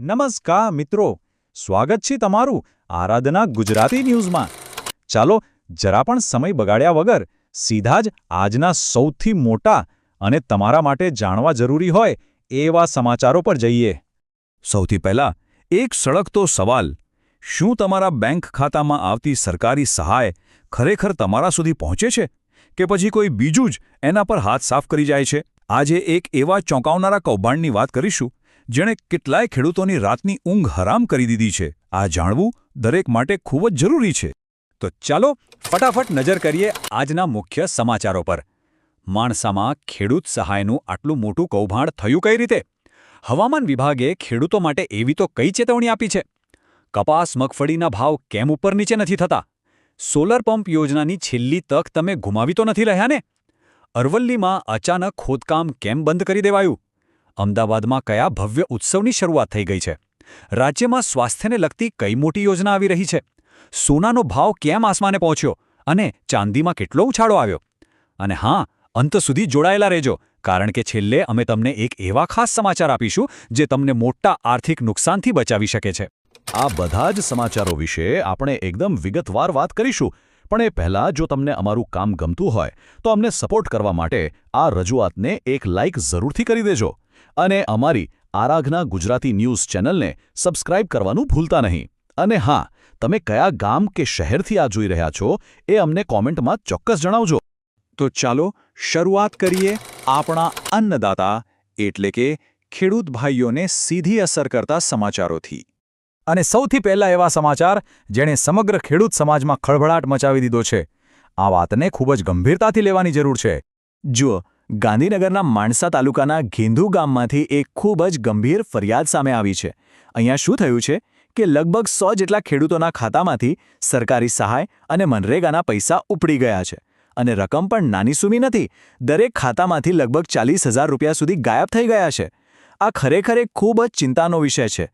નમસ્કાર મિત્રો, સ્વાગત છે તમારું આરાધના ગુજરાતી ન્યૂઝમાં. ચાલો, જરા પણ સમય બગાડ્યા વગર સીધા જ આજના સૌથી મોટા અને તમારા માટે જાણવા જરૂરી હોય એવા સમાચારો પર જઈએ. સૌથી પહેલા, એક સળગતો સવાલ. શું તમારા બેંક ખાતામાં આવતી સરકારી સહાય ખરેખર તમારા સુધી પહોંચે છે? કે પછી કોઈ બીજું જ એના પર હાથ સાફ કરી જાય છે? આજે એક એવા ચોંકાવનારા કૌભાંડની વાત કરીશું. જેણે કેટલાય ખેડૂતોની રાતની ઊંઘ હરામ કરી દીધી છે. આ જાણવું દરેક માટે ખૂબ જ જરૂરી છે. તો ચાલો ફટાફટ નજર કરીએ આજના મુખ્ય સમાચારો પર. માણસામાં ખેડૂત સહાયનું આટલું મોટું કૌભાંડ થયું કઈ રીતે? હવામાન વિભાગે ખેડૂતો માટે એવી તો કઈ ચેતવણી આપી છે? કપાસ, મગફળીના ભાવ કેમ ઉપર નીચે નથી થતા? સોલર પંપ યોજનાની છેલ્લી તક તમે ગુમાવી તો નથી રહ્યા ને? અરવલ્લીમાં અચાનક ખોદકામ કેમ બંધ કરી દેવાયું? અમદાવાદમાં કયા ભવ્ય ઉત્સવની શરૂઆત થઈ ગઈ છે? રાજ્યમાં સ્વાસ્થ્યને લગતી કઈ મોટી યોજના આવી રહી છે? સોનાનો ભાવ કેમ આસમાને પહોંચ્યો? અને ચાંદીમાં કેટલો ઉછાળો આવ્યો? અને હા, અંત સુધી જોડાયેલા રહેજો, કારણ કે છેલ્લે અમે તમને એક એવા ખાસ સમાચાર આપીશું જે તમને મોટા આર્થિક નુકસાનથી બચાવી શકે છે. આ બધા જ સમાચારો વિશે આપણે એકદમ વિગતવાર વાત કરીશું, પણ એ પહેલાં જો તમને અમારું કામ ગમતું હોય, તો અમને સપોર્ટ કરવા માટે આ રજૂઆતને એક લાઇક જરૂરથી કરી દેજો. અને અમારી આરાધના ગુજરાતી ન્યૂઝ ચેનલને સબસ્ક્રાઇબ કરવાનું ભૂલતા નહીં. અને હા, તમે કયા ગામ કે શહેરથી આ જોઈ રહ્યા છો એ અમને કોમેન્ટમાં ચોક્કસ જણાવજો. તો ચાલો શરૂઆત કરીએ આપણા અન્નદાતા, એટલે કે ખેડૂત ભાઈઓને સીધી અસર કરતા સમાચારોથી. અને સૌથી પહેલા એવા સમાચાર જેણે સમગ્ર ખેડૂત સમાજમાં ખળભળાટ મચાવી દીધો છે. આ વાતને ખૂબ જ ગંભીરતાથી લેવાની જરૂર છે. જુઓ ગાંધીનગરના માણસા તાલુકાના ઘેંધુ ગામમાંથી એક ખૂબ જ ગંભીર ફરિયાદ સામે આવી છે. અહીંયા શું થયું છે? કે લગભગ સો જેટલા ખેડૂતોના ખાતામાંથી સરકારી સહાય અને મનરેગાના પૈસા ઉપડી ગયા છે અને રકમ પણ નાની સુમી નથી. દરેક ખાતામાંથી લગભગ ચાલીસ હજાર રૂપિયા સુધી ગાયબ થઈ ગયા છે. આ ખરેખર એક ખૂબ જ ચિંતાનો વિષય છે.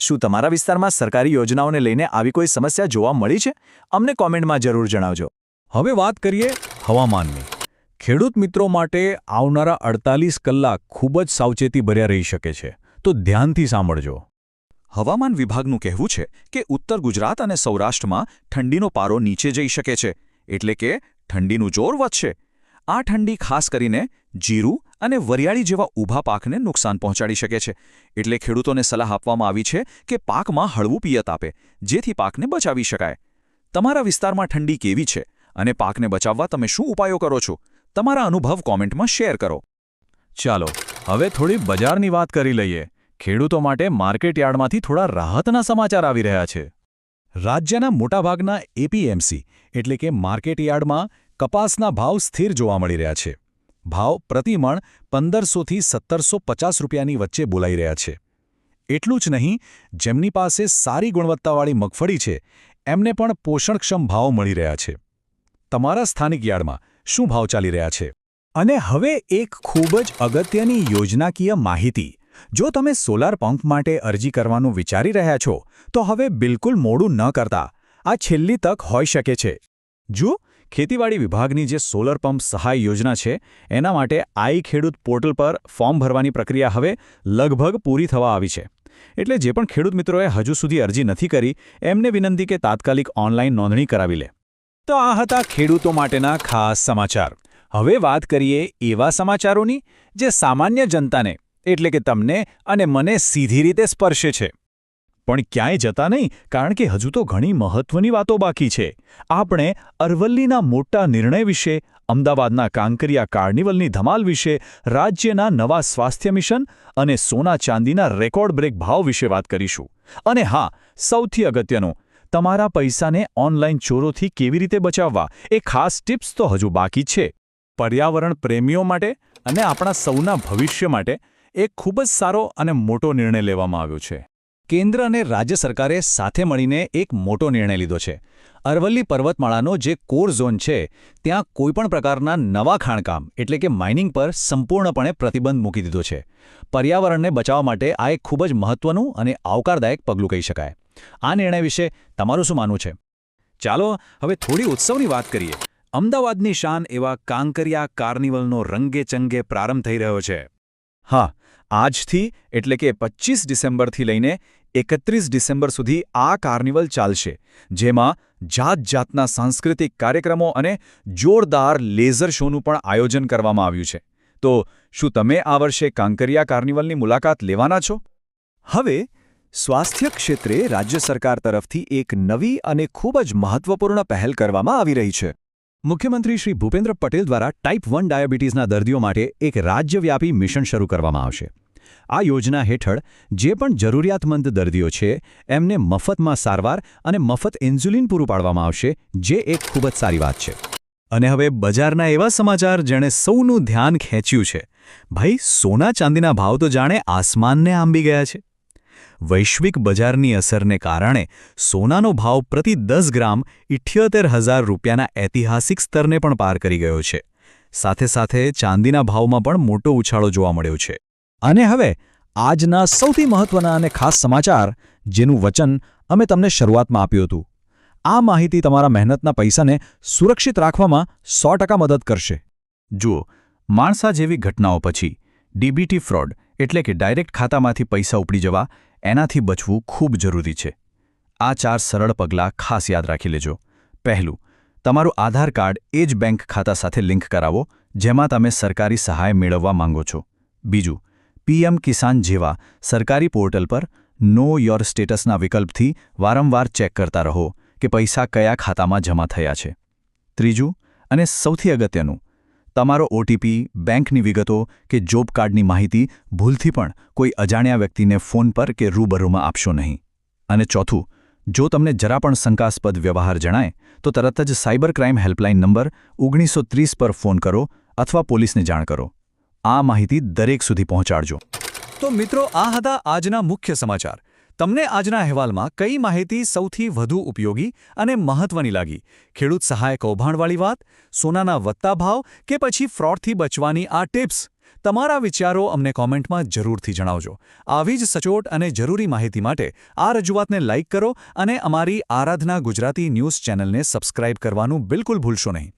શું તમારા વિસ્તારમાં સરકારી યોજનાઓને લઈને આવી કોઈ સમસ્યા જોવા મળી છે? અમને કોમેન્ટમાં જરૂર જણાવજો. હવે વાત કરીએ હવામાનની. ખેડૂત મિત્રો માટે આવનારા અડતાલીસ કલાક ખૂબ જ સાવચેતી ભર્યા રહી શકે છે. તો ધ્યાનથી સાંભળજો. હવામાન વિભાગનું કહેવું છે કે ઉત્તર ગુજરાત અને સૌરાષ્ટ્રમાં ઠંડીનો પારો નીચે જઈ શકે છે, એટલે કે ઠંડીનું જોર વધશે. આ ઠંડી ખાસ કરીને જીરું અને વરિયાળી જેવા ઊભા પાકને નુકસાન પહોંચાડી શકે છે. એટલે ખેડૂતોને સલાહ આપવામાં આવી છે કે પાકમાં હળવું પિયત આપે, જેથી પાકને બચાવી શકાય. તમારા વિસ્તારમાં ઠંડી કેવી છે અને પાકને બચાવવા તમે શું ઉપાયો કરો છો? તમારા અનુભવ કોમેન્ટમાં શેર કરો. ચાલો, હવે થોડી બજારની વાત કરી લઈએ. ખેડૂતો માટે માર્કેટ યાર્ડમાંથી થોડા રાહતના સમાચાર આવી રહ્યા છે. રાજ્યના મોટાભાગના એપીએમસી, એટલે કે માર્કેટ યાર્ડમાં કપાસના ભાવ સ્થિર જોવા મળી રહ્યા છે. ભાવ પ્રતિમણ પંદરસોથી સત્તરસો પચાસ રૂપિયાની વચ્ચે બોલાઈ રહ્યા છે. એટલું જ નહીં, જેમની પાસે સારી ગુણવત્તાવાળી મગફળી છે, એમને પણ પોષણક્ષમ ભાવ મળી રહ્યા છે. તમારા સ્થાનિક યાર્ડમાં શું ભાવ ચાલી રહ્યા છે? અને હવે એક ખૂબ જ અગત્યની યોજનાકીય માહિતી. જો તમે સોલાર પંપ માટે અરજી કરવાનું વિચારી રહ્યા છો, તો હવે બિલકુલ મોડું ન કરતા. આ છેલ્લી તક હોઈ શકે છે. જો ખેતીવાડી વિભાગની જે સોલર પંપ સહાય યોજના છે, એના માટે આઈ ખેડૂત પોર્ટલ પર ફોર્મ ભરવાની પ્રક્રિયા હવે લગભગ પૂરી થવા આવી છે. એટલે જે પણ ખેડૂત મિત્રોએ હજુ સુધી અરજી નથી કરી, એમને વિનંતી કે તાત્કાલિક ઓનલાઈન નોંધણી કરાવી લે. તો આ હતા ખેડૂતો માટેના ખાસ સમાચાર. હવે વાત કરીએ એવા સમાચારોની, જે સામાન્ય જનતાને, એટલે કે તમને અને મને સીધી રીતે સ્પર્શે છે. પણ ક્યાંય જતા નહીં, કારણ કે હજુ તો ઘણી મહત્વની વાતો બાકી છે. આપણે અરવલ્લીના મોટા નિર્ણય વિશે, અમદાવાદના કાંકરિયા કાર્નિવલની ધમાલ વિશે, રાજ્યના નવા સ્વાસ્થ્ય મિશન અને સોના ચાંદીના રેકોર્ડ બ્રેક ભાવ વિશે વાત કરીશું. અને હા, સૌથી અગત્યનું તમારા પૈસાને ઓનલાઈન ચોરોથી કેવી રીતે બચાવવા? એ ખાસ ટિપ્સ તો હજુ બાકી છે. પર્યાવરણ પ્રેમીઓ માટે અને આપણા સૌના ભવિષ્ય માટે એક ખૂબ જ સારો અને મોટો નિર્ણય લેવામાં આવ્યો છે. કેન્દ્ર અને રાજ્ય સરકારે સાથે મળીને એક મોટો નિર્ણય લીધો છે. અરવલ્લી પર્વતમાળાનો જે કોર ઝોન છે, ત્યાં કોઈપણ પ્રકારના નવા ખાણકામ એટલે કે માઇનિંગ પર સંપૂર્ણપણે પ્રતિબંધ મૂકી દીધો છે. પર્યાવરણને બચાવવા માટે આ એક ખૂબ જ મહત્વનું અને આવકારદાયક પગલું કહી શકાય. આ નિર્ણય વિશે તમારું શું માનવું છે? ચાલો હવે થોડી ઉત્સવની વાત કરીએ. અમદાવાદની શાન એવા કાંકરિયા કાર્નિવલનો રંગે ચંગે પ્રારંભ થઈ રહ્યો છે. હા, આજથી એટલે કે પચીસ ડિસેમ્બરથી લઈને એકત્રીસ ડિસેમ્બર સુધી આ કાર્નિવલ ચાલશે, જેમાં જાત જાતના સાંસ્કૃતિક કાર્યક્રમો અને જોરદાર લેઝર શોનું પણ આયોજન કરવામાં આવ્યું છે. તો શું તમે આ વર્ષે કાંકરિયા કાર્નિવલની મુલાકાત લેવાના છો? હવે સ્વાસ્થ્ય ક્ષેત્રે રાજ્ય સરકાર તરફથી એક નવી અને ખૂબ જ મહત્વપૂર્ણ પહેલ કરવામાં આવી રહી છે. મુખ્યમંત્રી શ્રી ભૂપેન્દ્ર પટેલ દ્વારા ટાઈપ વન ડાયાબિટીસના દર્દીઓ માટે એક રાજ્યવ્યાપી મિશન શરૂ કરવામાં આવશે. આ યોજના હેઠળ જે પણ જરૂરિયાતમંદ દર્દીઓ છે, એમને મફતમાં સારવાર અને મફત ઇન્સ્યુલિન પૂરું પાડવામાં આવશે, જે એક ખૂબ જ સારી વાત છે. અને હવે બજારના એવા સમાચાર જેણે સૌનું ધ્યાન ખેંચ્યું છે. ભાઈ, સોના ચાંદીના ભાવ તો જાણે આસમાનને આંબી ગયા છે. વૈશ્વિક બજારની અસરને કારણે સોનાનો ભાવ પ્રતિ દસ ગ્રામ ઇઠ્યોતેર હજાર રૂપિયાના ઐતિહાસિક સ્તરને પણ પાર કરી ગયો છે. સાથે સાથે ચાંદીના ભાવમાં પણ મોટો ઉછાળો જોવા મળ્યો છે. અને હવે આજના સૌથી મહત્વના અને ખાસ સમાચાર, જેનું વચન અમે તમને શરૂઆતમાં આપ્યું હતું. આ માહિતી તમારા મહેનતના પૈસાને સુરક્ષિત રાખવામાં સો મદદ કરશે. જુઓ, માણસા જેવી ઘટનાઓ પછી ડીબીટી ફ્રોડ એટલે કે ડાયરેક્ટ ખાતામાંથી પૈસા ઉપડી જવા એનાથી બચવું ખૂબ જરૂરી છે. આ ચાર સરળ પગલાં ખાસ યાદ રાખી લેજો. પહેલું, તમારું આધાર કાર્ડ એ જ બેંક ખાતા સાથે લિંક કરાવો, જેમાં તમે સરકારી સહાય મેળવવા માંગો છો. બીજું, પીએમ કિસાન જેવા સરકારી પોર્ટલ પર નો યોર સ્ટેટસના વિકલ્પથી વારંવાર ચેક કરતા રહો કે પૈસા કયા ખાતામાં જમા થયા છે. ત્રીજું અને સૌથી અગત્યનું તમારો ઓટીપી બેંકની વિગતો કે જોબ કાર્ડની માહિતી ભૂલથી પણ કોઈ અજાણ્યા વ્યક્તિને ફોન પર કે રૂબરૂમાં આપશો નહીં. અને ચોથું, જો તમને જરા પણ શંકાસ્પદ વ્યવહાર જણાય, તો તરત જ સાયબર ક્રાઇમ હેલ્પલાઇન નંબર ઓગણીસો પર ફોન કરો અથવા પોલીસને જાણ કરો. આ માહિતી દરેક સુધી પહોંચાડજો. તો મિત્રો, આ હતા આજના મુખ્ય સમાચાર. તમને આજના અહેવાલમાં કઈ માહિતી સૌથી વધુ ઉપયોગી અને મહત્વની લાગી? ખેડૂત સહાય કૌભાંડવાળી વાત, સોનાના વધતા ભાવ કે પછી ફ્રોડથી બચવાની આ ટિપ્સ? તમારા વિચારો અમને કોમેન્ટમાં જરૂરથી જણાવજો. આવી જ સચોટ અને જરૂરી માહિતી માટે આ રજૂઆતને લાઇક કરો અને અમારી આરાધના ગુજરાતી ન્યૂઝ ચેનલને સબસ્ક્રાઇબ કરવાનું બિલકુલ ભૂલશો નહીં.